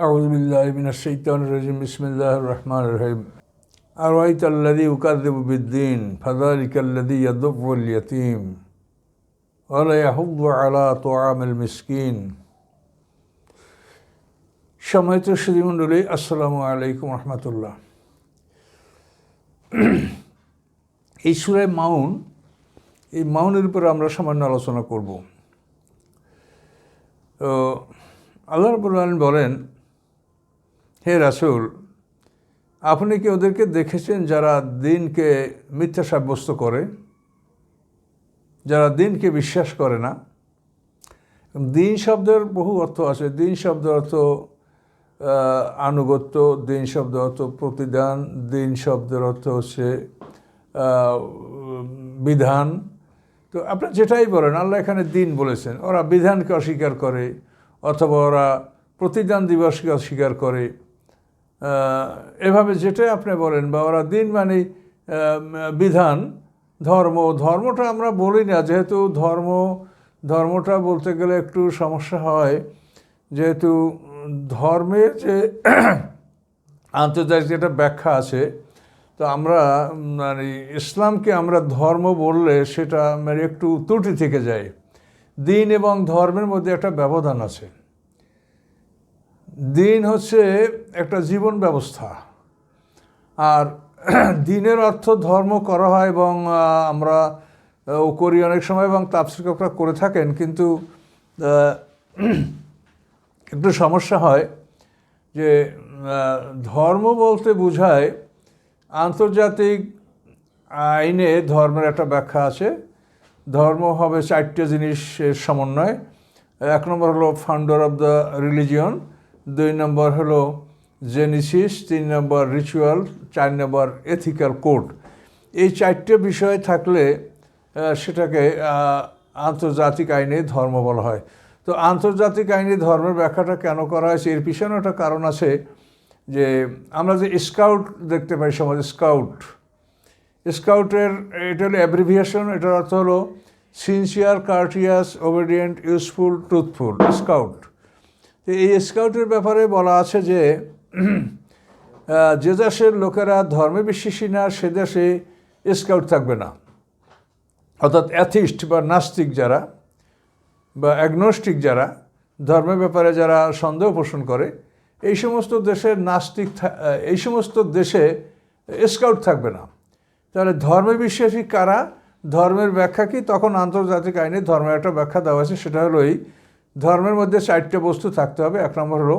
أعوذ بالله من الشيطان الرجيم بسم الله الرحمن الرحيم أرأيت الذي يكذب بالدين فذلك الذي يضر اليتيم ولا يحض على طعام المسكين সম্মানিত শ্রীমণ্ডলী আসসালামু আলাইকুম রহমতুল্লাহ এই সুরায় মাউন এই মাউনের উপরে আমরা সামান্য আলোচনা করব তো আল্লাহ রবুল আলম বলেন হে রাসুল, আপনি কি ওদেরকে দেখেছেন যারা দিনকে মিথ্যা সাব্যস্ত করে? যারা দিনকে বিশ্বাস করে না? দিন শব্দের বহু অর্থ আছে। দিন শব্দ অর্থ আনুগত্য, দিন শব্দ অর্থ প্রতিদান, দিন শব্দের অর্থ হচ্ছে বিধান। তো আপনার যেটাই বলেন, আল্লাহ এখানে দিন বলেছেন। ওরা বিধানকে অস্বীকার করে, অথবা ওরা প্রতিদান দিবসকে অস্বীকার করে। এভাবে যেটাই আপনি বলেন বা ওরা দিন মানে বিধান, ধর্ম, ধর্মটা আমরা বলি না। যেহেতু ধর্ম, ধর্মটা বলতে গেলে একটু সমস্যা হয়। যেহেতু ধর্মের যে আন্তর্জাতিক একটা ব্যাখ্যা আছে, তো আমরা মানে ইসলামকে আমরা ধর্ম বললে সেটা মানে একটু ত্রুটি থেকে যায়। দিন এবং ধর্মের মধ্যে একটা ব্যবধান আছে। দিন হচ্ছে একটা জীবন ব্যবস্থা। আর দিনের অর্থ ধর্ম করা হয় এবং আমরা ও করি অনেক সময় এবং তাপসিকরা করে থাকেন, কিন্তু একটু সমস্যা হয় যে ধর্ম বলতে বোঝায় আন্তর্জাতিক আইনে ধর্মের একটা ব্যাখ্যা আছে। ধর্ম হবে চারটে জিনিসের সমন্বয়। এক নম্বর হলো ফাউন্ডার অফ দ্য রিলিজিয়ন দুই নম্বর হলো জেনিসিস তিন নম্বর রিচুয়াল চার নম্বর এথিক্যাল কোড এই চারটে বিষয় থাকলে সেটাকে আন্তর্জাতিক আইনে ধর্ম বলা হয়। তো আন্তর্জাতিক আইনে ধর্মের ব্যাখ্যাটা কেন করা হয়েছে? এর পিছনে একটা কারণ আছে যে, আমরা যে স্কাউট দেখতে পাই সমাজ স্কাউট স্কাউটের এটা হলো অ্যাব্রিভিয়েশন এটার অর্থ হলো sincere courteous obedient useful truthful scout তো এই স্কাউটের ব্যাপারে বলা আছে যে যে দেশের লোকেরা ধর্মে বিশ্বাসী না, সে দেশে স্কাউট থাকবে না। অর্থাৎ অ্যাথিস্ট বা নাস্তিক যারা বা অ্যাগনোস্টিক যারা, ধর্মের ব্যাপারে যারা সন্দেহ পোষণ করে, এই সমস্ত দেশের নাস্তিক এই সমস্ত দেশে স্কাউট থাকবে না। তাহলে ধর্মে বিশ্বাসী কারা? ধর্মের ব্যাখ্যা কি? তখন আন্তর্জাতিক আইনে ধর্মের একটা ব্যাখ্যা দেওয়া আছে, সেটা হলো এই ধর্মের মধ্যে চারটে বস্তু থাকতে হবে। এক নম্বর হলো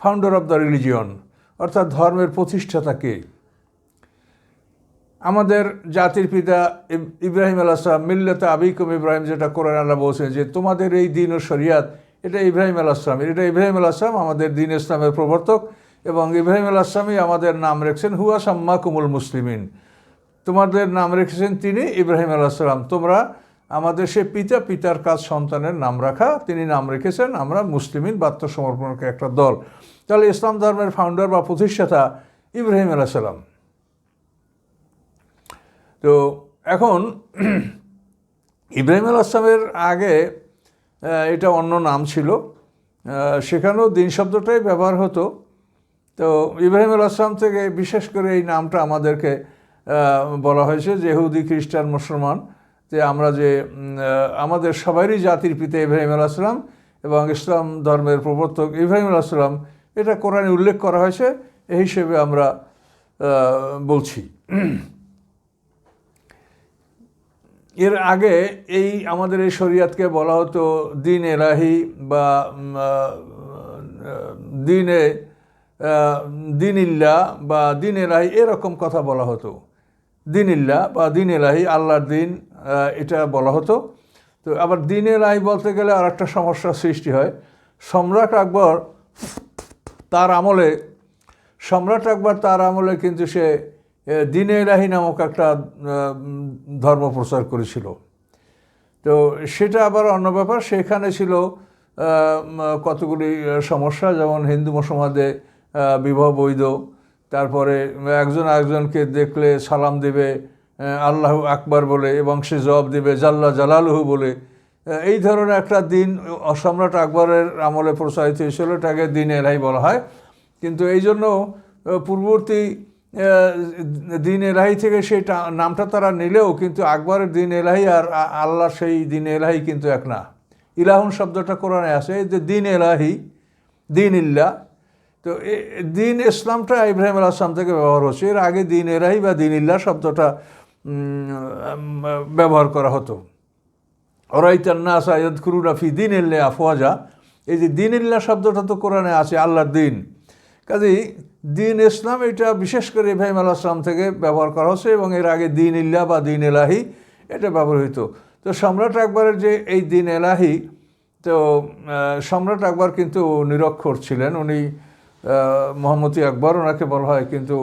ফাউন্ডার অফ দ্য রিলিজিয়ন অর্থাৎ ধর্মের প্রতিষ্ঠাতা কে? আমাদের জাতির পিতা ইব্রাহিম আল্লাহ সালাম, মিল্লাতে আবিকুম ইব্রাহিম, যেটা কোরআন আল্লাহ বলছেন যে তোমাদের এই দিন ও শরিয়াত, এটা ইব্রাহিম আল্লাহ সালাম, এটা ইব্রাহিম আল্লাহ সালাম আমাদের দিন ইসলামের প্রবর্তক এবং ইব্রাহিম আল্লাহ সালামই আমাদের নাম রেখেছেন, হুয়া সাম্মা কুমুল মুসলিমিন। তোমাদের নাম রেখেছেন তিনি ইব্রাহিম আল্লাহ সালাম। তোমরা আমাদের সে পিতা, পিতার কাজ সন্তানের নাম রাখা, তিনি নাম রেখেছেন, আমরা মুসলিমিন বাত্মসমর্পণকে একটা দল। তাহলে ইসলাম ধর্মের ফাউন্ডার বা প্রতিষ্ঠাতা ইব্রাহিম আল্লাহ সালাম। তো এখন ইব্রাহিম আল আসলামের আগে এটা অন্য নাম ছিল। সেখানেও দিন শব্দটাই ব্যবহার হতো। তো ইব্রাহিম আল আসলাম থেকে বিশেষ করে এই নামটা আমাদেরকে বলা হয়েছে যে ইহুদি, খ্রিস্টান, মুসলমান। যে আমরা যে আমাদের সবারই জাতির পিতা ইব্রাহিম আল আসলাম এবং ইসলাম ধর্মের প্রবর্তক ইব্রাহিম আল আসলাম এটা কোরআনে উল্লেখ করা হয়েছে, এই হিসেবে আমরা বলছি। এর আগে এই আমাদের এই শরিয়াতকে বলা হতো দিন এলাহি বা দিনে দিন ইল্লা বা দিন এলাহি, এরকম কথা বলা হতো। দিন ইল্লা বা দিন এলাহি, আল্লাহর দিন এটা বলা হতো। তো আবার দিন এলাহি বলতে গেলে আর একটা সমস্যার সৃষ্টি হয়। সম্রাট আকবর তার আমলে, সম্রাট আকবর তার আমলে কিন্তু সে দিনে এলাহি নামক একটা ধর্ম প্রচার করেছিল। তো সেটা আবার অন্য ব্যাপার। সেখানে ছিল কতগুলি সমস্যা, যেমন হিন্দু মুসলমানদের বিবাহ বৈধ। তারপরে একজন একজনকে দেখলে সালাম দেবে আল্লাহ আকবার বলে এবং সে জবাব দেবে, জাল্লা জালালহু বলে। এই ধরনের একটা দিন সম্রাট আকবরের আমলে প্রসারিত হয়েছিল, এটাকে দিন এলাই বলা হয়। কিন্তু এই জন্য পূর্ববর্তী দিন এলাহি থেকে সেই নামটা তারা নিলেও কিন্তু আকবরের দিন এলাহি আর আল্লাহ সেই দিন এলাহি কিন্তু এক না। ইলাহন শব্দটা কোরআনে আছে যে দিন এলাহি দিন ইল্লা তো দিন ইসলামটা ইব্রাহিম আল আসলাম থেকে ব্যবহার হচ্ছে। এর আগে দিন এলাহি বা দিন ইল্লা শব্দটা ব্যবহার করা হতো। অরাইতান্নাস আয়াদ খুরুনা ফি দিন ইল্লা আফওয়াজা। এই যে দিন ইল্লা শব্দটা তো কোরআনে আছে আল্লাহর দিন। কাজেই দিন ইসলাম এটা বিশেষ করে ইব্রাহিম আল আসলাম থেকে ব্যবহার করা হচ্ছে এবং এর আগে দিন ইল্লা বা দিন এলাহি এটা ব্যবহৃত। তো সম্রাট আকবরের যে এই দিন এলাহি তো সম্রাট আকবর কিন্তু নিরক্ষর ছিলেন। উনি আহ, মোহাম্মদী আকবর ওনাকে বলা হয় কিন্তু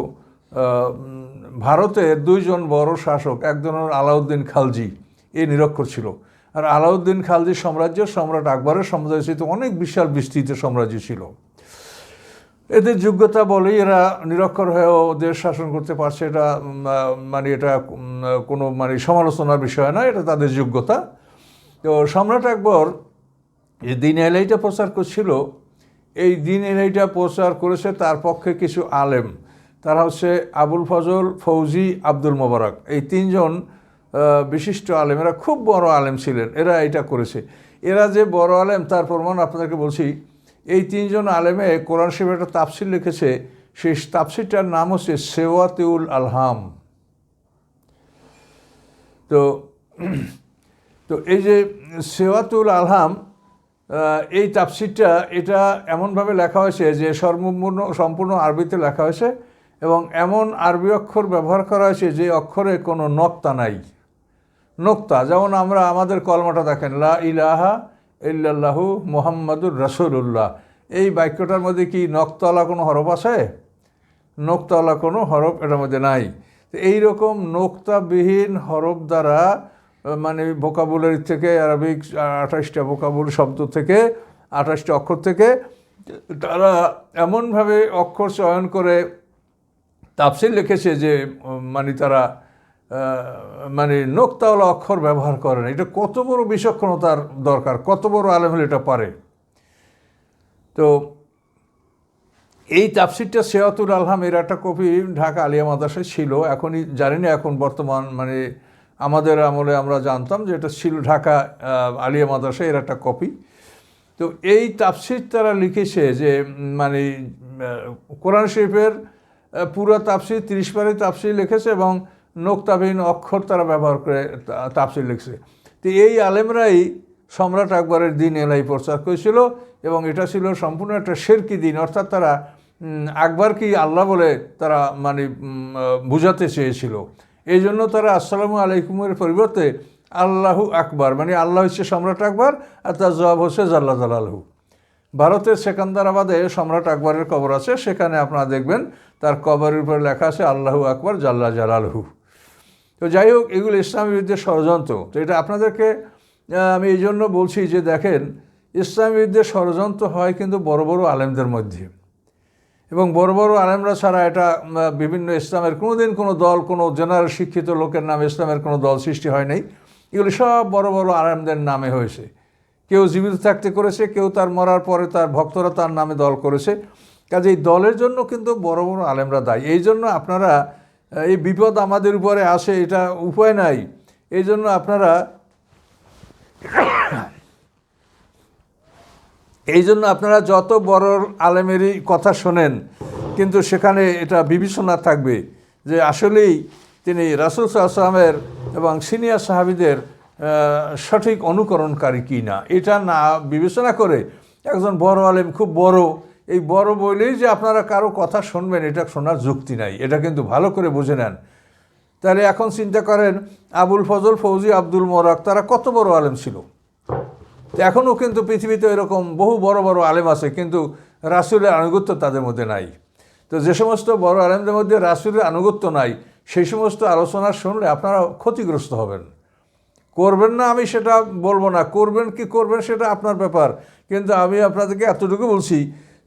ভারতের দুইজন বড় শাসক, একজন আলাউদ্দিন খালজি, এ নিরক্ষর ছিল। আর আলাউদ্দিন খালজি সাম্রাজ্য, সম্রাট আকবরের সাম্রাজ্য ছিল অনেক বিশাল বিস্তৃত সাম্রাজ্য ছিল। এদের যোগ্যতা বলেই এরা নিরক্ষর হয়েও দেশ শাসন করতে পারছে, এটা মানে এটা কোনো মানে সমালোচনার বিষয় না এটা তাদের যোগ্যতা। তো সম্রাট আকবর যে দিন এলাইটা প্রচার করছিল, এই দিন এলাইটা প্রচার করেছে তার পক্ষে কিছু আলেম। তারা হচ্ছে আবুল ফজল, ফৌজি, আব্দুল মোবারক। এই তিনজন বিশিষ্ট আলেম এরা খুব বড় আলেম ছিলেন। এরা এটা করেছে। এরা যে বড় আলেম, তার প্রমাণ আপনাদেরকে বলছি, এই তিনজন আলেমে কোরআন শিবের একটা তাফসির লিখেছে, সেই তাফসিরটার নাম হচ্ছে সেওয়াতিউল আলহাম। তো তো এই যে সেওয়াতুল আলহাম এই তাফসিরটা, এটা এমনভাবে লেখা হয়েছে যে সর্বপূর্ণ সম্পূর্ণ আরবিতে লেখা হয়েছে এবং এমন আরবি অক্ষর ব্যবহার করা হয়েছে যে অক্ষরে কোনো নক্তা নাই। নোক্তা, যেমন আমরা আমাদের কলমাটা দেখেন, লা ইলাহা ইল্লাল্লাহু মোহাম্মদুর রসুল্লাহ এই বাক্যটার মধ্যে কি নক্তওয়ালা কোনো হরফ আছে? নোক্তাওয়ালা কোনো হরফ এটার মধ্যে নাই। তো এইরকম নোক্তাবিহীন হরফ দ্বারা মানে ভোকাবুলারি থেকে, আরবিক আঠাশটা ভোকাবুল শব্দ থেকে, আঠাশটা অক্ষর থেকে, তারা এমনভাবে অক্ষর চয়ন করে তাফসির লিখেছে যে মানে তারা মানে নোক্তাওয়ালা অক্ষর ব্যবহার করেন এটা কত বড় বিচক্ষণতার দরকার, কত বড় আলেম হলে এটা পারে। তো এই তাফসিরটা সেয়াতুল আলহাম, এর একটা কপি ঢাকা আলিয়া মাদ্রাসায় ছিল। এখনই, জানি না এখন বর্তমান মানে আমাদের আমলে আমরা জানতাম যে এটা ছিল ঢাকা আলিয়া মাদ্রাসায় এর একটা কপি। তো এই তাফসির তারা লিখেছে যে মানে কোরআন শরীফের পুরো তাফসির তিরিশ পারে তাফসির লিখেছে এবং নোক্তাবিহীন অক্ষর তারা ব্যবহার করে তা- তাফসির লিখছে। তো এই আলেমরাই সম্রাট আকবরের দিন এলাই প্রচার করেছিল এবং এটা ছিল সম্পূর্ণ একটা শেরকি দিন। অর্থাৎ তারা উম, আকবর কি আল্লাহ বলে তারা মানে বুঝাতে চেয়েছিল। এই জন্য তারা আসসালামু আলাইকুমের পরিবর্তে আল্লাহু আকবর মানে আল্লাহ হচ্ছে সম্রাট আকবর আর তার জবাব হচ্ছে জাল্লা জালালহু। ভারতের সেকান্দারাবাদে সম্রাট আকবরের কবর আছে, সেখানে আপনারা দেখবেন তার কবরের উপরে লেখা আছে, আল্লাহু আকবর জাল্লা জালালহু। তো যাই হোক, এগুলো ইসলামের বিরুদ্ধে ষড়যন্ত্র। তো এটা আপনাদেরকে আমি এই জন্য বলছি যে দেখেন ইসলামের বিরুদ্ধে ষড়যন্ত্র হয় কিন্তু বড় বড় আলেমদের মধ্যে। এবং বড় বড় আলেমরা ছাড়া এটা বিভিন্ন ইসলামের কোনো দিন কোনো দল, কোনো জেনারেল শিক্ষিত লোকের নামে ইসলামের কোনো দল সৃষ্টি হয় নাই। এগুলি সব বড় বড় আলেমদের নামে হয়েছে। কেউ জীবিত থাকতে করেছে, কেউ তার মরার পরে তার ভক্তরা তার নামে দল করেছে। কাজে এই দলের জন্য কিন্তু বড় বড় আলেমরা দায়ী। এই জন্য আপনারা, এই বিপদ আমাদের উপরে আসে এটা উপায় নাই। এই জন্য আপনারা, এই জন্য আপনারা যত বড় আলেমেরই কথা শোনেন, কিন্তু সেখানে এটা বিবেচনা থাকবে যে আসলেই তিনি রাসুল আসলামের এবং সিনিয়র সাহাবিদের সঠিক অনুকরণকারী কি না এটা না বিবেচনা করে একজন বড় আলেম খুব বড়, এই বড় বলেই যে আপনারা কারও কথা শুনবেন, এটা শোনার যুক্তি নাই, এটা কিন্তু ভালো করে বুঝে নেন। তাহলে এখন চিন্তা করেন, আবুল ফজল ফৌজি, আব্দুল মোরাক, তারা কত বড় আলেম ছিল? এখনও কিন্তু পৃথিবীতে এরকম বহু বড় বড় আলেম আছে, কিন্তু রাসুলের আনুগত্য তাদের মধ্যে নাই। তো যে সমস্ত বড় আলেমদের মধ্যে রাসুলের আনুগত্য নাই, সেই সমস্ত আলোচনা শুনলে আপনারা ক্ষতিগ্রস্ত হবেন। করবেন না, আমি সেটা বলব না। করবেন কি করবেন সেটা আপনার ব্যাপার। কিন্তু আমি আপনাদেরকে এতটুকু বলছি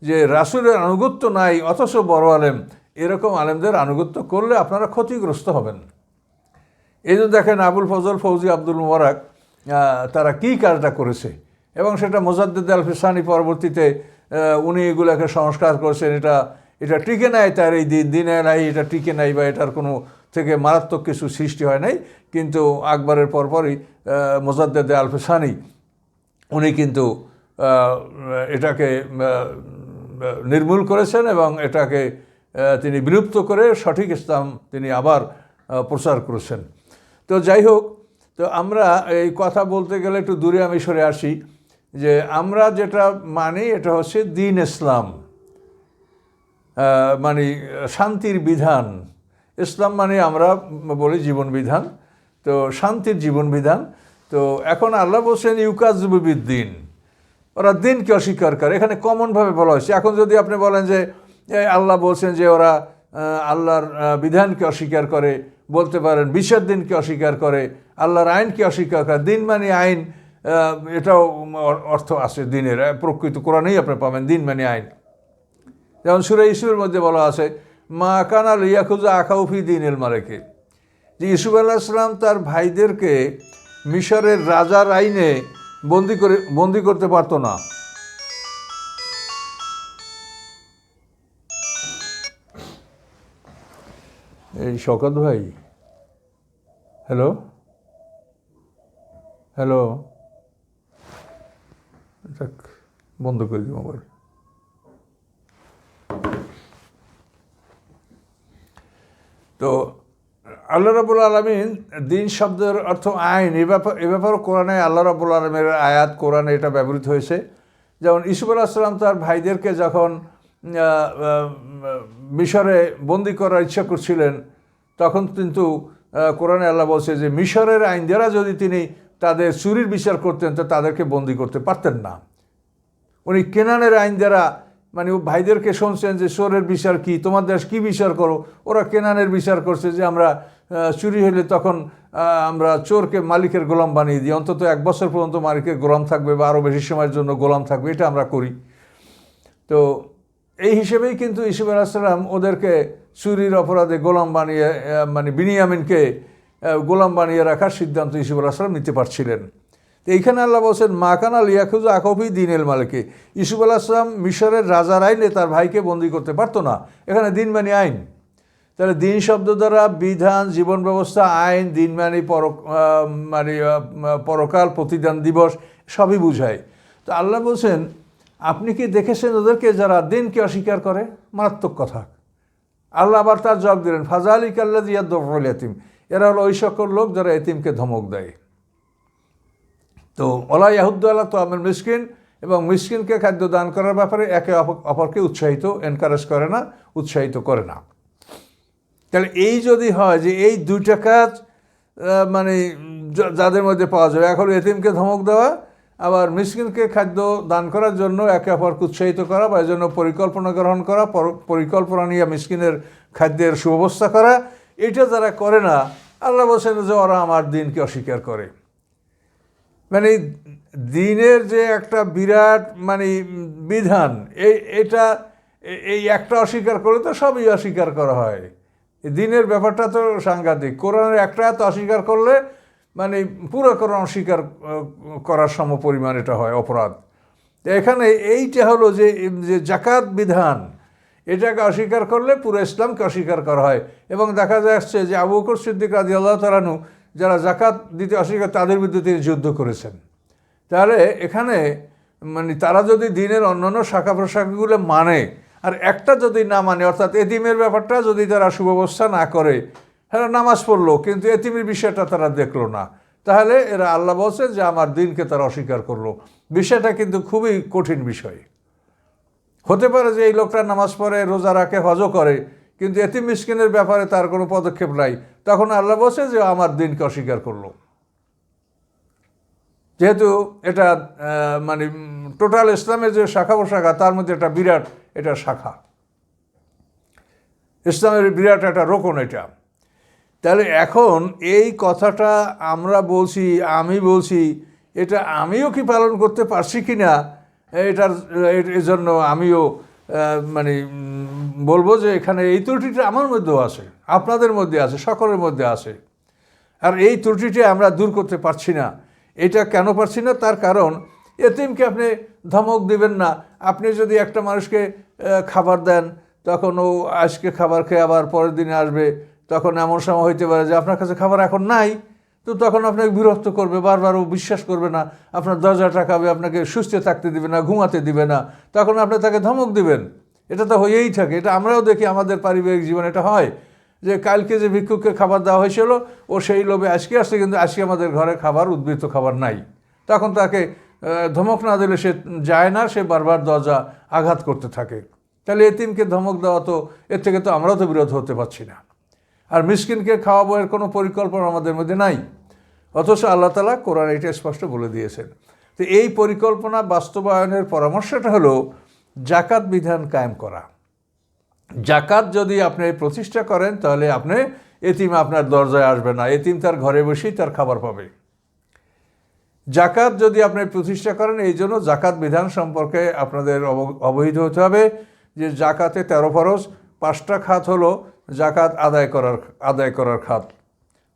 যে রাসুলের আনুগত্য নাই, অথচ বড় আলেম। এরকম আলেমদের আনুগত্য করলে আপনারা ক্ষতিগ্রস্ত হবেন। এই জন্য দেখেন আবুল ফজল ফৌজি আব্দুল মোবারক তারা কী কাজটা করেছে? এবং সেটা মোজাদ্দেদ আল ফিসানি পরবর্তীতে উনি এগুলোকে সংস্কার করেছেন। এটা এটা টিকে নাই তার এই দিন, দিনে নাই এটা টিকে নাই বা এটার কোনো থেকে মারাত্মক কিছু সৃষ্টি হয় নাই, কিন্তু আকবরের পরপরই মোজাদ্দেদ আল উনি কিন্তু এটাকে নির্মূল করেছেন এবং এটাকে তিনি বিলুপ্ত করে সঠিক ইসলাম তিনি আবার প্রচার করেছেন। তো যাই হোক, তো আমরা এই কথা বলতে গেলে একটু দূরে আমি সরে আসি, যে আমরা যেটা মানি এটা হচ্ছে দিন ইসলাম মানে শান্তির বিধান। ইসলাম মানে আমরা বলি জীবন বিধান তো শান্তির জীবন বিধান তো এখন আল্লাহ বলছেন ইউকাজবিদ দিন ওরা দিনকে অস্বীকার করে এখানে কমনভাবে বলা হয়েছে। এখন যদি আপনি বলেন যে আল্লাহ বলছেন যে ওরা আল্লাহর বিধানকে অস্বীকার করে, বলতে পারেন বিচার দিনকে অস্বীকার করে, আল্লাহর আইনকে অস্বীকার করে, দিন মানে আইন এটাও অর্থ আছে দিনের। প্রকৃত কোরআনেই আপনি পাবেন দিন মানে আইন। যেমন সুরে ইসুফের মধ্যে বলা আছে মা কানাল ইয়াকুজা আকাউফি দিন এল মারেকে যে ইসুফ আল্লাহ তার ভাইদেরকে মিশরের রাজার আইনে বন্দি করে, বন্দি করতে পারতো না। এই শকত ভাই, হ্যালো? হ্যালো? বন্ধ করে দিই মোবাইল। তো আল্লাহ রাবুল আলমিন দিন শব্দের অর্থ আইন, এ ব্যাপার এ ব্যাপারে কোরআনে আল্লাহ রাবুল আলমের আয়াত কোরআনে এটা ব্যবহৃত হয়েছে। যেমন ইসুফ আলাহিসাল্লাম তার ভাইদেরকে যখন মিশরে বন্দি করার ইচ্ছা করছিলেন, তখন কিন্তু কোরআনে আল্লাহ বলছে যে মিশরের আইন দ্বারা যদি তিনি তাদের চুরির বিচার করতেন, তো তাদেরকে বন্দি করতে পারতেন না। উনি কেনানের আইন দ্বারা মানে ভাইদেরকে শুনছেন যে চোরের বিচার কি? তোমার দেশ কি বিচার করো? ওরা কেনানের বিচার করছে যে আমরা চুরি হলে তখন আমরা চোরকে মালিকের গোলাম বানিয়ে দিই। অন্তত এক বছর পর্যন্ত মালিকের গোলাম থাকবে বা আরও বেশি সময়ের জন্য গোলাম থাকবে, এটা আমরা করি। তো এই হিসেবেই কিন্তু ইসুফ আলাহিসাল্লাম ওদেরকে চুরির অপরাধে গোলাম বানিয়ে মানে বিনিয়ামিনকে গোলাম বানিয়ে রাখার সিদ্ধান্ত ইসুফ আলাহিসাল্লাম নিতে পারছিলেন। তো এইখানে আল্লাহ বলছেন, মাকানা লিয়াকুজু আকফি দিনের মালিকে। ইসুফ আলাহিসাম মিশরের রাজার আইনে তার ভাইকে বন্দি করতে পারতো না। এখানে দিন মানে আইন। তাহলে দিন শব্দ দ্বারা বিধান, জীবন ব্যবস্থা, আইন, দিন মানে পর মানে পরকাল, প্রতিদান দিবস সবই বুঝায়। তো আল্লাহ বলছেন, আপনি কি দেখেছেন ওদেরকে যারা দিনকে অস্বীকার করে? মারাত্মক কথা। আল্লাহ আবার তার জবাব দিলেন ফাজা আলী কাল্লা জিয়াদ এতিম এরা হলো ওই সকল লোক যারা এতিমকে ধমক দেয়। তো ওলা ইয়াহুদ্দাল্লাহ তো আমার মিসকিন এবং মিসকিনকে খাদ্য দান করার ব্যাপারে একে অপ- অপরকে উৎসাহিত এনকারেজ করে না, উৎসাহিত করে না। তাহলে এই যদি হয় যে এই দুইটা কাজ মানে যাদের মধ্যে পাওয়া যাবে, এখন এতিমকে ধমক দেওয়া, আবার মিসকিনকে খাদ্য দান করার জন্য একে অপরকে উৎসাহিত করা বা এই জন্য পরিকল্পনা গ্রহণ করা, পর- পরিকল্পনা নিয়ে মিসকিনের খাদ্যের সুব্যবস্থা করা, এটা যারা করে না, আল্লাহ বলছেন যে ওরা আমার দিনকে অস্বীকার করে। মানে দিনের যে একটা বিরাট মানে বিধান এই এটা এই একটা অস্বীকার করে তো সবই অস্বীকার করা হয়। দিনের ব্যাপারটা তো সাংঘাতিক। কোরআনের একটা তো অস্বীকার করলে মানে পুরো কোরআন অস্বীকার করার সম পরিমাণ এটা হয়, অপরাধ। এখানে এইটা হলো যে যে জাকাত বিধান, এটাকে অস্বীকার করলে পুরো ইসলামকে অস্বীকার করা হয়। এবং দেখা যাচ্ছে যে আবু সিদ্দিক রাজি আল্লাহ তালানু যারা জাকাত দিতে অস্বীকার, তাদের বিরুদ্ধে তিনি যুদ্ধ করেছেন। তাহলে এখানে মানে তারা যদি দিনের অন্যান্য শাখা প্রশাখাগুলো মানে আর একটা যদি না মানে অর্থাৎ এতিমের ব্যাপারটা যদি তারা সুব্যবস্থা না করে হ্যাঁ নামাজ পড়ল, কিন্তু এতিমের বিষয়টা তারা দেখল না, তাহলে এরা আল্লাহ বলছে যে আমার দিনকে তারা অস্বীকার করল। বিষয়টা কিন্তু খুবই কঠিন বিষয়। হতে পারে যে এই লোকটা নামাজ পড়ে, রোজা রাখে, হজও করে কিন্তু এতিম মিসকিনের ব্যাপারে তার কোনো পদক্ষেপ নাই। তখন আল্লাহ বসে যে, আমার দিনকে অস্বীকার করল। যেহেতু এটা মানে টোটাল ইসলামের যে শাখা প্রশাখা, তার মধ্যে একটা বিরাট এটা শাখা। ইসলামের বিরাট একটা রোকন এটা। তাহলে এখন এই কথাটা আমরা বলছি, আমি বলছি, এটা আমিও কি পালন করতে পারছি কি না এটার এ- এজন্য আমিও মানে বলব যে এখানে এই ত্রুটিটা আমার মধ্যেও আছে, আপনাদের মধ্যে আছে, সকলের মধ্যে আছে। আর এই ত্রুটিটি আমরা দূর করতে পারছি না। এটা কেন পারছি না? তার কারণ, এতিমকে আপনি ধমক দিবেন না। আপনি যদি একটা মানুষকে খাবার দেন, তখন ও আজকে খাবার খেয়ে আবার পরের দিনে আসবে। তখন এমন সময় হইতে পারে যে আপনার কাছে খাবার এখন নাই। তো তখন আপনাকে বিরক্ত করবে, বারবার ও বিশ্বাস করবে না, আপনার দরজা টাকাবে, আপনাকে সুস্থ থাকতে দিবে না, ঘুমাতে দিবে না, তখন আপনি তাকে ধমক দিবেন। এটা তো হয়েই থাকে, এটা আমরাও দেখি আমাদের পারিবারিক জীবনে এটা হয় যে কালকে যে ভিক্ষুককে খাবার দেওয়া হয়েছিল, ও সেই লোভে আজকে আসছে, কিন্তু আজকে আমাদের ঘরে খাবার, উদ্বৃত্ত খাবার নাই। তখন তাকে ধমক না দিলে সে যায় না, সে বারবার দরজা আঘাত করতে থাকে। তাহলে এতিমকে ধমক দেওয়া তো, এর থেকে তো আমরাও তো বিরোধ হতে পারছি না। আর মিসকিনকে খাওয়াবো এর কোনো পরিকল্পনা আমাদের মধ্যে নাই। অথচ আল্লাহ তালা কোরআন এটা স্পষ্ট বলে দিয়েছেন। তো এই পরিকল্পনা বাস্তবায়নের পরামর্শটা হলো জাকাত বিধান কায়েম করা। জাকাত যদি আপনি প্রতিষ্ঠা করেন, তাহলে আপনি এতিম আপনার দরজায় আসবে না। এতিম তার ঘরে বসেই তার খাবার পাবে। জাকাত যদি আপনি প্রতিষ্ঠা করেন, এই জন্য জাকাত বিধান সম্পর্কে আপনাদের অব- অবহিত হতে হবে যে জাকাতে তেরো ফরজ, পাঁচটা খাত হলো জাকাত আদায় করার আদায় করার খাত।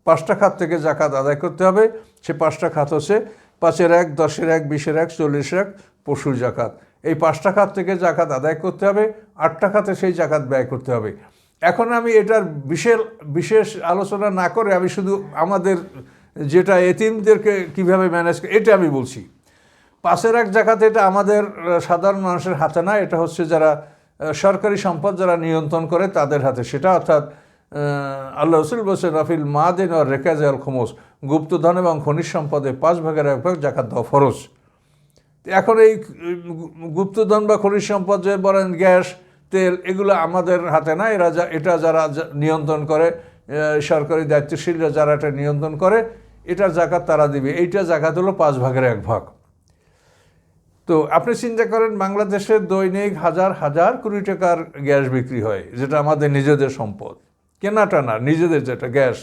পাঁচটা খাত থেকে জাকাত আদায় করতে হবে। সে পাঁচটা খাত হচ্ছে পাঁচের এক, দশের এক, বিশের এক, চল্লিশের এক পশুর জাকাত। এই পাঁচটা খাত থেকে জাকাত আদায় করতে হবে। আটটা খাতে সেই জাকাত ব্যয় করতে হবে। এখন আমি এটার বিশেষ বিশেষ আলোচনা না করে আমি শুধু আমাদের যেটা এতিমদেরকে কীভাবে ম্যানেজ এটা আমি বলছি। পাশের এক জায়গাতে এটা আমাদের সাধারণ মানুষের হাতে না, এটা হচ্ছে যারা সরকারি সম্পদ যারা নিয়ন্ত্রণ করে তাদের হাতে সেটা অর্থাৎ আল্লাহ রসুল বসেন রাফিল মাদিন আর রেকাজ আল খোমস। গুপ্তধন এবং খনিজ সম্পদে পাঁচ ভাগের এক ভাগ জাকাত দেওয়া ফরজ। এখন এই গুপ্তধন বা খনিজ সম্পদ যে বলেন গ্যাস, তেল, এগুলো আমাদের হাতে না। এরা যা, এটা যারা নিয়ন্ত্রণ করে সরকারি দায়িত্বশীলরা যারা এটা নিয়ন্ত্রণ করে এটার জাকাত তারা দিবে। এইটা জাকাত হলো পাঁচ ভাগের এক ভাগ। তো আপনি চিন্তা করেন, বাংলাদেশে দৈনিক হাজার হাজার কোটি টাকার গ্যাস বিক্রি হয়, যেটা আমাদের নিজেদের সম্পদ। কেনাটা না নিজেদের যেটা গ্যাস।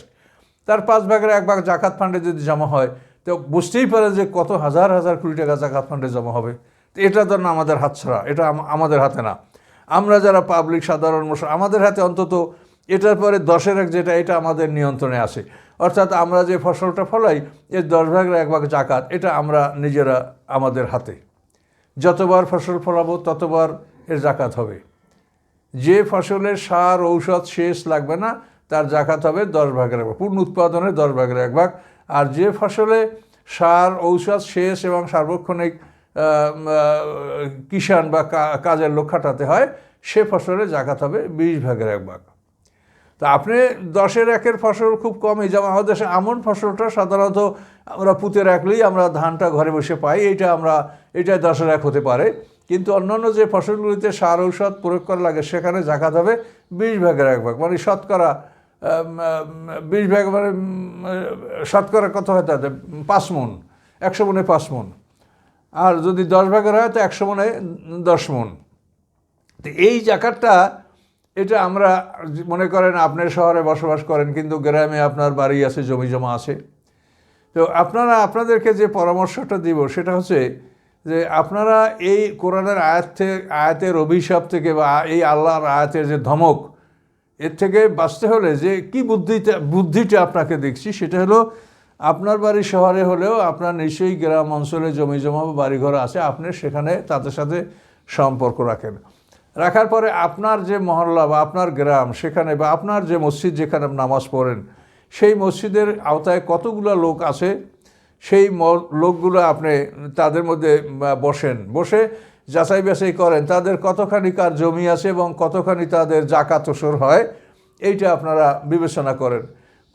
তার পাঁচ ভাগের এক ভাগ জাকাত ফান্ডে যদি জমা হয়, তো বুঝতেই পারে যে কত হাজার হাজার কোটি টাকা জাকাত ফান্ডে জমা হবে। তো এটা তো না আমাদের হাতছাড়া, এটা আমাদের হাতে না। আমরা যারা পাবলিক, সাধারণ মানুষ আমাদের হাতে অন্তত এটার পরে দশের এক যেটা, এটা আমাদের নিয়ন্ত্রণে আসে অর্থাৎ আমরা যে ফসলটা ফলাই, এর দশ ভাগের এক ভাগ জাকাত, এটা আমরা নিজেরা আমাদের হাতে। যতবার ফসল ফলাবো, ততবার এর জাকাত হবে। যে ফসলের সার, ঔষধ শেষ লাগবে না, তার জাকাত হবে দশ ভাগের এক ভাগ, পূর্ণ উৎপাদনের দশ ভাগের এক ভাগ। আর যে ফসলে সার, ঔষধ শেষ এবং সার্বক্ষণিক কিষাণ বা কাজের লোক খাটাতে হয়, সে ফসলে জাকাত হবে বিশ ভাগের এক ভাগ। তা আপনি দশের একের ফসল খুব কমই। যেমন আমাদের দেশে আমন ফসলটা সাধারণত আমরা পুঁতে রাখলেই আমরা ধানটা ঘরে বসে পাই, এইটা আমরা এটা দশের এক হতে পারে। কিন্তু অন্যান্য যে ফসলগুলিতে সার, ঔষধ প্রয়োগ করা লাগে, সেখানে জাকাত হবে বিশ ভাগের এক ভাগ। মানে শতকরা বিশ ভাগ মানে শতকরা কত হয় তাতে? পাঁচ মন, একশো মনে পাঁচ মন। আর যদি দশ ভাগের হয়, তো একশো মনে দশ মন। তো এই জাকাতটা এটা আমরা মনে করেন আপনার শহরে বসবাস করেন, কিন্তু গ্রামে আপনার বাড়ি আছে, জমি জমা আছে। তো আপনারা, আপনাদেরকে যে পরামর্শটা দিব সেটা হচ্ছে যে আপনারা এই কোরআনের আয়াত থেকে আয়াতের অভিশাপ থেকে বা এই আল্লাহর আয়াতের যে ধমক, এর থেকে বাঁচতে হলে যে কি বুদ্ধিটা বুদ্ধিটা আপনাকে দেখছি সেটা হলো আপনার বাড়ি শহরে হলেও আপনার নিশ্চয়ই গ্রাম অঞ্চলে জমি জমা বা বাড়িঘর আছে, আপনি সেখানে তাদের সাথে সম্পর্ক রাখেন। রাখার পরে আপনার যে মহল্লা বা আপনার গ্রাম সেখানে বা আপনার যে মসজিদ যেখানে নামাজ পড়েন, সেই মসজিদের আওতায় কতগুলো লোক আছে? সেই লোকগুলো আপনি তাদের মধ্যে বসেন। বসে যাচাই বাছাই করেন, তাদের কতখানি কার জমি আছে এবং কতখানি তাদের জাকাত ওসর হয়, এইটা আপনারা বিবেচনা করেন।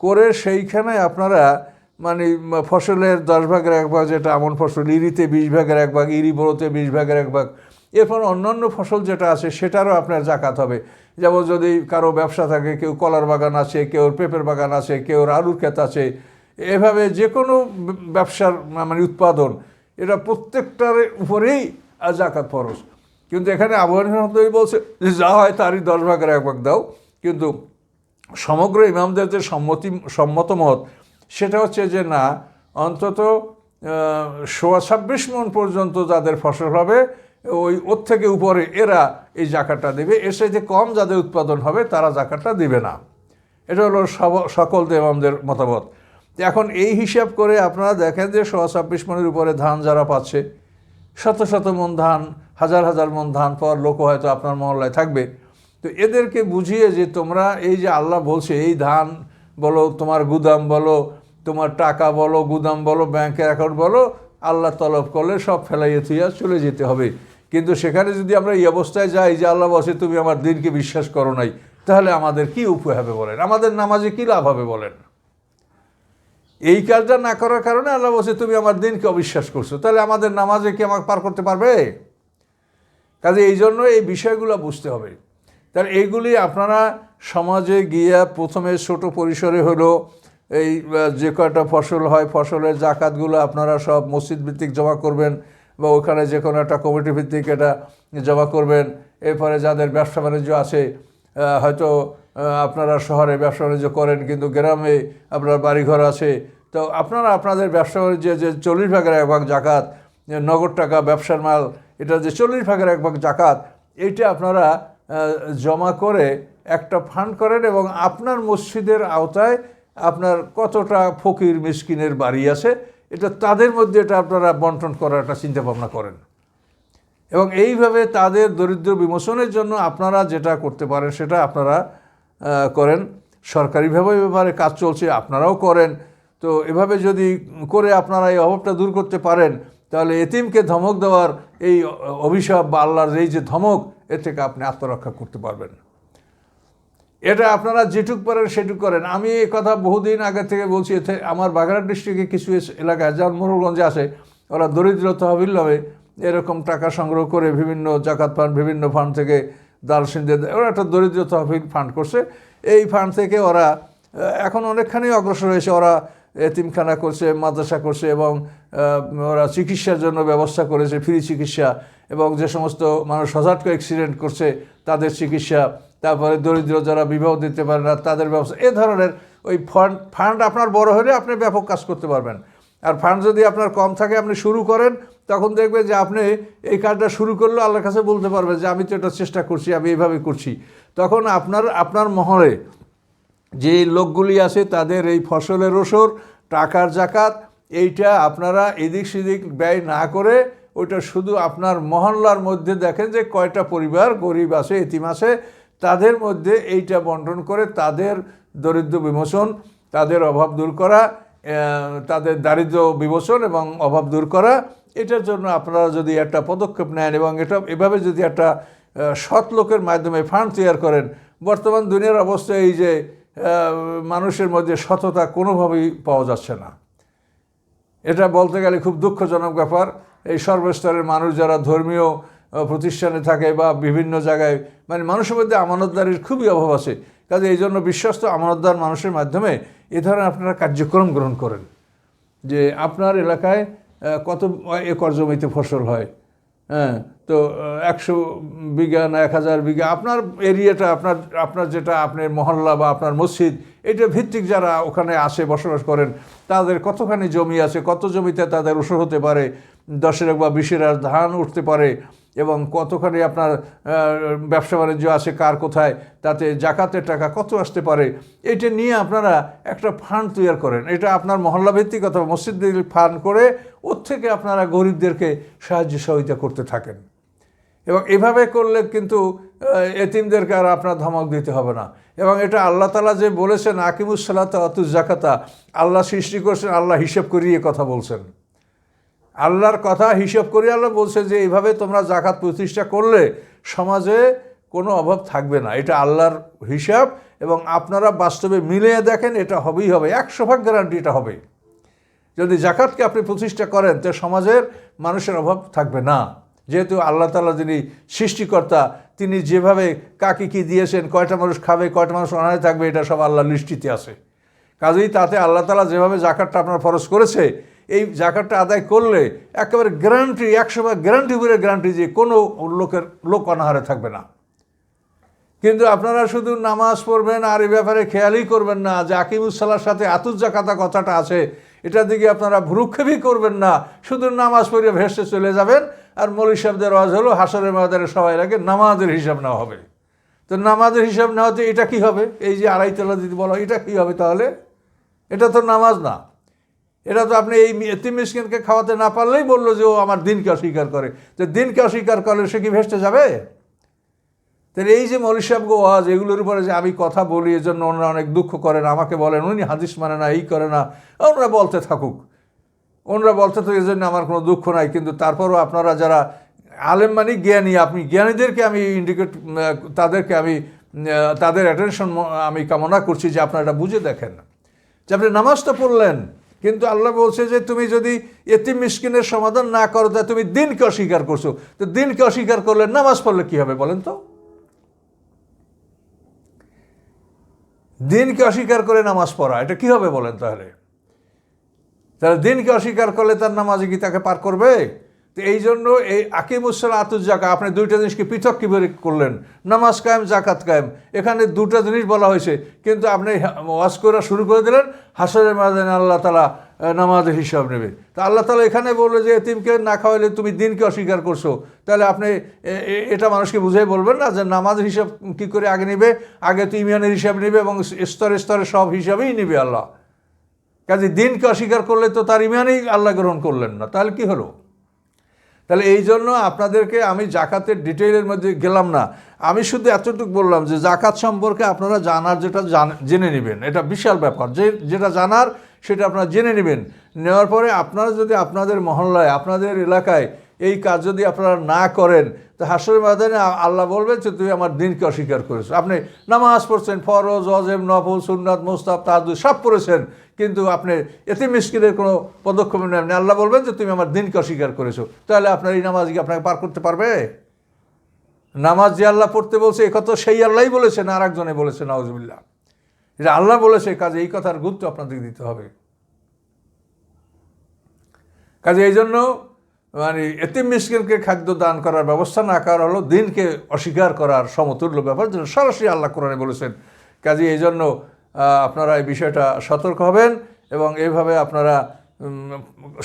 করে সেইখানে আপনারা মানে ফসলের দশ ভাগের এক ভাগ যেটা এমন ফসল, ইরিতে বিশ ভাগের এক ভাগ, ইরি বড়োতে বিশ ভাগের এক ভাগ এরপর অন্যান্য ফসল যেটা আছে, সেটারও আপনার জাকাত হবে। যেমন যদি কারও ব্যবসা থাকে, কেউ কলার বাগান আছে কেউ পেঁপের বাগান আছে কেউ আলুর ক্ষেত আছে, এভাবে যে কোনো ব্যবসার মানে উৎপাদন, এটা প্রত্যেকটার উপরেই জাকাত ফরজ। কিন্তু এখানে আবহাওয়া বলছে, যে যা হয় তারই দশ ভাগের এক ভাগ দাও। কিন্তু সমগ্র ইমামদের যে সম্মতি, সম্মত মত সেটা হচ্ছে যে না, অন্তত সোয়া ছাব্বিশ মন পর্যন্ত যাদের ফসল হবে ওই ওর থেকে উপরে এরা এই জাকাতটা দেবে। এর সাথে কম যাদের উৎপাদন হবে, তারা জাকাতটা দেবে না। এটা হলো সকল ইমামদের মতামত। এখন এই হিসাব করে আপনারা দেখেন যে সোয়া ছাব্বিশ মনের উপরে ধান যারা পাচ্ছে, শত শত মন ধান, হাজার হাজার মন ধান পাওয়ার লোক হয়তো আপনার মহল্লায় থাকবে। তো এদেরকে বুঝিয়ে যে তোমরা এই যে আল্লাহ বলছে, এই ধান বলো, তোমার গুদাম বলো, তোমার টাকা বলো, গুদাম বলো, ব্যাংকের অ্যাকাউন্ট বলো, আল্লাহ তলব করলে সব ফেলাইয়ে থুইয়া চলে যেতে হবে। কিন্তু সেখানে যদি আমরা এই অবস্থায় যাই যে আল্লাহ বসে তুমি আমার দিনকে বিশ্বাস করো নাই, তাহলে আমাদের কি উপায় হবে বলেন? আমাদের নামাজে কি লাভ হবে বলেন? এই কাজটা না করার কারণে আল্লাহ বলছে তুমি আমার দিনকে অবিশ্বাস করছ। তাহলে আমাদের নামাজে কি আমাকে পার করতে পারবে? কাজে এই জন্য এই বিষয়গুলো বুঝতে হবে। তাহলে এইগুলি আপনারা সমাজে গিয়া প্রথমে ছোট পরিসরে হলো এই যে কয়টা ফসল হয়, ফসলের জাকাতগুলো আপনারা সব মসজিদ ভিত্তিক জমা করবেন। বা ওখানে যে কোনো একটা কমিটি ভিত্তিক এটা জমা করবেন। এরপরে যাদের ব্যবসা বাণিজ্য আছে হয়তো আপনারা শহরে ব্যবসা বাণিজ্য করেন কিন্তু গ্রামে আপনার বাড়িঘর আছে। তো আপনারা আপনাদের ব্যবসা বাণিজ্যে যে চল্লিশ ভাগের এক ভাগ জাকাত নগদ টাকা, ব্যবসার মাল, এটা যে চল্লিশ ভাগের এক ভাগ জাকাত, এইটা আপনারা জমা করে একটা ফান্ড করেন এবং আপনার মসজিদের আওতায় আপনার কতটা ফকির, মিসকিনের বাড়ি আছে এটা তাদের মধ্যে এটা আপনারা বন্টন করার একটা চিন্তা ভাবনা করেন। এবং এইভাবে তাদের দরিদ্র বিমোচনের জন্য আপনারা যেটা করতে পারেন সেটা আপনারা করেন। সরকারিভাবে ব্যাপারে কাজ চলছে, আপনারাও করেন। তো এভাবে যদি করে আপনারা এই অভাবটা দূর করতে পারেন, তাহলে এতিমকে ধমক দেওয়ার এই অভিশাপ বা আল্লাহর এই যে ধমক, এর থেকে আপনি আত্মরক্ষা করতে পারবেন। এটা আপনারা যেটুক পারেন সেটুক করেন। আমি এই কথা বহুদিন আগে থেকে বলছি, এতে আমার বাগেরহাট ডিস্ট্রিক্টে কিছু এলাকায় যেমন মোরলগঞ্জে আছে, ওরা দরিদ্র তহবিল নামে এরকম টাকা সংগ্রহ করে বিভিন্ন জাকাত ফান্ড বিভিন্ন ফান্ড থেকে দাল ওরা একটা দরিদ্র তহবিল ফান্ড করছে। এই ফান্ড থেকে ওরা এখন অনেকখানি অগ্রসর হয়েছে। ওরা এতিমখানা করছে, মাদ্রাসা করছে এবং ওরা চিকিৎসার জন্য ব্যবস্থা করেছে, ফ্রি চিকিৎসা এবং যে সমস্ত মানুষ হঠাৎ করে অ্যাক্সিডেন্ট করছে, তাদের চিকিৎসা তারপরে দরিদ্র যারা বিবাহ দিতে পারে না, তাদের ব্যবস্থা এ ধরনের ওই ফান্ড ফান্ড আপনার বড় হলে আপনি ব্যাপক কাজ করতে পারবেন। আর ফান্ড যদি আপনার কম থাকে, আপনি শুরু করেন, তখন দেখবেন যে আপনি এই কাজটা শুরু করলে আল্লাহর কাছে বলতে পারবেন যে, আমি তো এটা চেষ্টা করছি, আমি এইভাবে করছি। তখন আপনার আপনার মহলে যে লোকগুলি আছে, তাদের এই ফসলের ওসর টাকার জাকাত, এইটা আপনারা এদিক সেদিক ব্যয় না করে, ওইটা শুধু আপনার মহল্লার মধ্যে দেখেন যে কয়টা পরিবার গরিব আছে, এতিম আছে তাদের মধ্যে এইটা বন্টন করে তাদের দরিদ্র বিমোচন, তাদের অভাব দূর করা তাদের দারিদ্র বিমোচন এবং অভাব দূর করা, এটার জন্য আপনারা যদি একটা পদক্ষেপ নেন এবং এটা, এভাবে যদি একটা সৎ লোকের মাধ্যমে ফান্ড তৈরি করেন, বর্তমান দুনিয়ার অবস্থা এই যে মানুষের মধ্যে সততা কোনোভাবেই পাওয়া যাচ্ছে না। এটা বলতে গেলে খুব দুঃখজনক ব্যাপার। এই সর্বস্তরের মানুষ যারা ধর্মীয় প্রতিষ্ঠানে থাকে বা বিভিন্ন জায়গায় মানে মানুষের মধ্যে আমানতদারির খুবই অভাব আছে। কাজে এই জন্য বিশ্বস্ত আমানতদার মানুষের মাধ্যমে এ ধরনের আপনারা কার্যক্রম গ্রহণ করেন। যে আপনার এলাকায় কত একর জমিতে ফসল হয়? হ্যাঁ তো একশো বিঘা না এক হাজার বিঘা, আপনার এরিয়াটা, আপনার আপনার যেটা আপনার মহল্লা বা আপনার মসজিদ, এটা ভিত্তিক যারা ওখানে আসে, বসবাস করেন, তাদের কতখানি জমি আছে, কত জমিতে তাদের ওষুধ হতে পারে, দশের বা বিশের ধান উঠতে পারে এবং কতখানি আপনার ব্যবসা বাণিজ্য আছে, কার কোথায়, তাতে জাকাতের টাকা কত আসতে পারে, এটা নিয়ে আপনারা একটা ফান্ড তৈরি করেন। এটা আপনার মহল্লা ভিত্তিক অথবা মসজিদ ফান্ড করে ওর থেকে আপনারা গরিবদেরকে সাহায্য সহযোগিতা করতে থাকেন। এবং এভাবে করলে কিন্তু এতিমদেরকে আর আপনার ধমক দিতে হবে না। এবং এটা আল্লাহ তালা যে বলেছেন আকিমুসাল্লাত অতুজ জাকাতা আল্লাহ সৃষ্টি করছেন, আল্লাহ হিসেব করিয়ে কথা বলছেন। আল্লাহর কথা হিসেব করে আল্লাহ বলছে যে এইভাবে তোমরা জাকাত প্রতিষ্ঠা করলে সমাজে কোনো অভাব থাকবে না। এটা আল্লাহর হিসাব এবং আপনারা বাস্তবে মিলিয়ে দেখেন এটা হবেই হবে। একশো ভাগ গ্যারান্টি এটা হবে। যদি জাকাতকে আপনি প্রতিষ্ঠা করেন, তো সমাজের মানুষের অভাব থাকবে না। যেহেতু আল্লাহ তালা যিনি সৃষ্টিকর্তা, তিনি যেভাবে কাকে কী দিয়েছেন, কয়টা মানুষ খাবে, কয়টা মানুষ অনাহারে থাকবে, এটা সব আল্লাহ লিস্টিতে আছে। কাজেই তাতে আল্লাহ তালা যেভাবে জাকাতটা আপনার ফরজ করেছে এই জাকাতটা আদায় করলে একেবারে গ্যারান্টি একশো ভাগ গ্যারান্টি করে গ্যারান্টি যে কোনো লোকের লোক অনাহারে থাকবে না। কিন্তু আপনারা শুধু নামাজ পড়বেন আর এই ব্যাপারে খেয়ালই করবেন না যে আকিমুসাল্লার সাথে আতুজ জাকাতা কথাটা আছে, এটার দিকে আপনারা ভ্রুক্ষেপই করবেন না, শুধু নামাজ পড়ে ভেসে চলে যাবেন আর মৌলী সাহেবদের আওয়াজ হলো হাসরের মাদারে সবাই লাগে নামাজের হিসাব নেওয়া হবে। তো নামাজের হিসাব নেওয়াতে এটা কি হবে? এই যে আড়াই তলা দিতে বলা, এটা কি হবে তাহলে? এটা তো নামাজ না। এটা তো আপনি এই এতিম মিসকিনকে খাওয়াতে না পারলেই বলল যে ও আমার দিনকে অস্বীকার করে। যে দিনকে অস্বীকার করলে সে কি ভেসতে যাবে? তাহলে এই যে মৌলী সাহেব গো ওয়াজ, এগুলোর উপরে যে আমি কথা বলি এর জন্য ওনারা অনেক দুঃখ করেন, আমাকে বলেন, উনি হাদিস মানে না, এই করে না। ওনারা বলতে থাকুক। ওনারা বলতে তো এই জন্য আমার কোনো দুঃখ নাই, কিন্তু তারপরও আপনারা যারা আলেম মানে জ্ঞানী, আপনি জ্ঞানীদেরকে আমি ইন্ডিকেট তাদেরকে আমি তাদের অ্যাটেনশন আমি কামনা করছি যে আপনারা এটা বুঝে দেখেন। যে আপনি নামাজটা পড়লেন কিন্তু আল্লাহ বলছে যে তুমি যদি এতি মিসকিনের সমাধান না করো, তা তুমি দিনকে অস্বীকার করছ। তো দিনকে অস্বীকার করলে নামাজ পড়লে কি হবে বলেন তো? দিনকে অস্বীকার করে নামাজ পড়া, এটা কি হবে বলেন তাহলে? তাহলে দিনকে অস্বীকার করলে তার নামাজে কি তাকে পার করবে? তো এই জন্য এই আকিমুসল আতুজাকা আপনি দুইটা জিনিসকে পৃথক কীভাবে করলেন? নামাজ কায়েম জাকাত কায়েম। এখানে দুটো জিনিস বলা হয়েছে, কিন্তু আপনি ওয়াজ করা শুরু করে দিলেন, হাসরের মাদানে আল্লাহ তালা নামাজের হিসাব নেবে। তা আল্লাহ তালা এখানে বলল যে, এতিমকে না খাওয়াইলে তুমি দিনকে অস্বীকার করছ। তাহলে আপনি এটা মানুষকে বুঝাই বলবেন না যে, নামাজের হিসাব কি করে আগে নেবে? আগে তো ইমিয়ানের হিসাব নেবে এবং স্তরে স্তরে সব হিসাবেই নেবে আল্লাহ। কাজে দিনকে অস্বীকার করলে তো তার ইমানেই আল্লাহ গ্রহণ করলেন না। তাহলে কি হলো? তাহলে এই জন্য আপনাদেরকে আমি জাকাতের ডিটেইলের মধ্যে গেলাম না। আমি শুধু এতটুকু বললাম যে জাকাত সম্পর্কে আপনারা জানার যেটা জান- নেবেন। এটা বিশাল ব্যাপার। যে যেটা জানার সেটা আপনারা জেনে নেবেন। নেওয়ার পরে আপনারা যদি আপনাদের মহল্লায়, আপনাদের এলাকায় এই কাজ যদি আপনারা না করেন তো হাসরের ময়দানে আল্লাহ বলবেন যে তুই আমার দিনকে অস্বীকার করেছ। আপনি নামাজ পড়ছেন, ফরজ অজেব নফল, সুন্নাত মোস্তাব তাহাদু সব পড়েছেন, কিন্তু আপনি এতে মিসকিনের কোনো পদক্ষেপ নেন আল্লাহ বলবেন যে, তুমি আমার দিনকে অস্বীকার করেছ। তাহলে আপনার এই নামাজ কি আপনাকে পার করতে পারবে? নামাজ যে আল্লাহ পড়তে বলছে, এ কথা সেই আল্লাহই বলেছেন, আর একজনে বলেছেন নওয়াজবিল্লাহ এটা আল্লাহ বলেছে, কাজে এই কথার গুরুত্ব আপনাদেরকে দিতে হবে। কাজে এই জন্য মানে এতিম মিসকিনকে খাদ্য দান করার ব্যবস্থা না করা হলো, দিনকে অস্বীকার করার সমতুল্য ব্যাপার, যেটা সরাসরি আল্লাহ কোরআনে বলেছেন। কাজে এই জন্য আপনারা এই বিষয়টা সতর্ক হবেন এবং এইভাবে আপনারা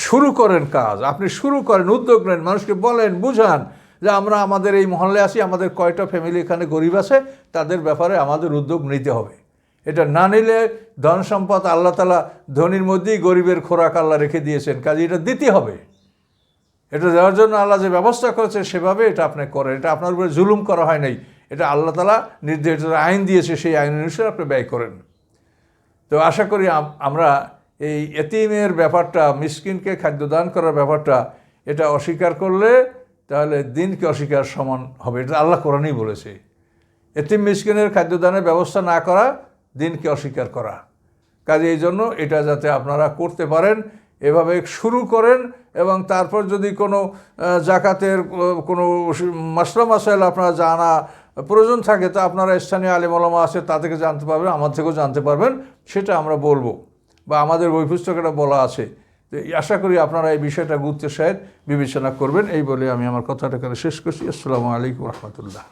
শুরু করেন কাজ। আপনি শুরু করেন, উদ্যোগ নেন, মানুষকে বলেন, বুঝান যে আমরা আমাদের এই মহল্লে আছি, আমাদের কয়টা ফ্যামিলি এখানে গরিব আছে, তাদের ব্যাপারে আমাদের উদ্যোগ নিতে হবে। এটা না নিলে ধন সম্পদ আল্লাহ তালা ধনির মধ্যেই গরিবের খোরাক আল্লাহ রেখে দিয়েছেন। কাজে এটা দিতে হবে। এটা দেওয়ার জন্য আল্লাহ যে ব্যবস্থা করেছে, সেভাবে এটা আপনি করেন। এটা আপনার উপরে জুলুম করা হয় নাই। এটা আল্লাহ তালা নির্ধারিত আইন দিয়েছে, সেই আইন অনুসারে আপনি ব্যয় করেন। তো আশা করি আমরা এই এতিমের ব্যাপারটা, মিসকিনকে খাদ্যদান করার ব্যাপারটা, এটা অস্বীকার করলে তাহলে দিনকে অস্বীকার সমান হবে। এটা আল্লাহ কোরআনই বলেছে। এতিম মিসকিনের খাদ্যদানের ব্যবস্থা না করা, দিনকে অস্বীকার করা। কাজে এই জন্য এটা যাতে আপনারা করতে পারেন, এভাবে শুরু করেন এবং তারপর যদি কোনো জাকাতের কোনো মাসলা মাসাইল আপনারা জানা প্রয়োজন থাকে, তা আপনারা স্থানীয় আলিমলমা আছে, তা থেকে জানতে পারবেন, আমার থেকেও জানতে পারবেন, সেটা আমরা বলব। বা আমাদের বই পুস্তকে বলা আছে। আশা করি আপনারা এই বিষয়টা গুরুত্বের সাহেব বিবেচনা করবেন, এই বলে আমি আমার কথাটা শেষ করছি। আসসালামু আলাইকুম রহমতুল্লাহ।